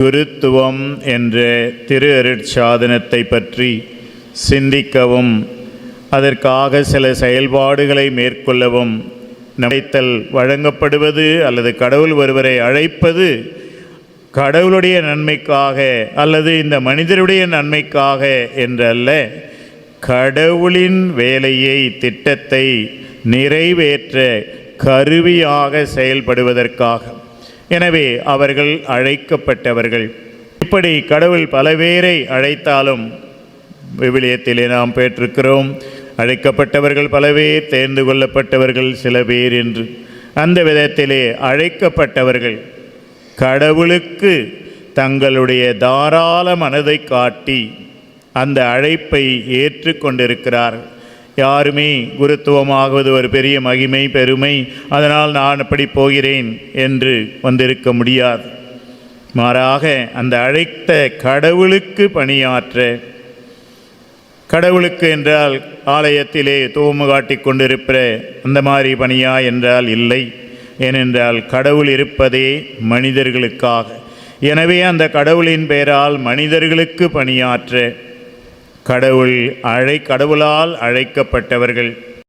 குருத்துவம் என்ற திரு அருட்சாதனத்தை பற்றி சிந்திக்கவும் அதற்காக சில செயல்பாடுகளை மேற்கொள்ளவும் நடைத்தல் வழங்கப்படுவது அல்லது கடவுள் ஒருவரை அழைப்பது கடவுளுடைய நன்மைக்காக அல்லது இந்த மனிதருடைய நன்மைக்காக என்றல்ல. கடவுளின் வேலையை திட்டத்தை நிறைவேற்ற கருவியாக செயல்படுவதற்காக. எனவே அவர்கள் அழைக்கப்பட்டவர்கள். இப்படி கடவுள் பல பேரை அழைத்தாலும் விவிலியத்திலே நாம் பெற்றிருக்கிறோம். அழைக்கப்பட்டவர்கள் பல பேர் தேர்ந்து கொள்ளப்பட்டவர்கள் சில பேர் என்று. அந்த விதத்திலே அழைக்கப்பட்டவர்கள் கடவுளுக்கு தங்களுடைய தாராள மனதை காட்டி அந்த அழைப்பை ஏற்றுக்கொண்டிருக்கிறார்கள். யாருமே குருத்துவமாகுவது ஒரு பெரிய மகிமை பெருமை. அதனால் நான் அப்படி போகிறேன் என்று வந்திருக்க முடியாது. மாறாக அந்த அழைத்த கடவுளுக்கு பணியாற்ற கடவுளுக்கு என்றால் ஆலயத்திலே தூமு காட்டிக் கொண்டிருக்கிற அந்த மாதிரி பணியா என்றால் இல்லை. ஏனென்றால் கடவுள் இருப்பதே மனிதர்களுக்காக. எனவே அந்த கடவுளின் பெயரால் மனிதர்களுக்கு பணியாற்ற கடவுள் அழை கடவுளால் அழைக்கப்பட்டவர்கள்.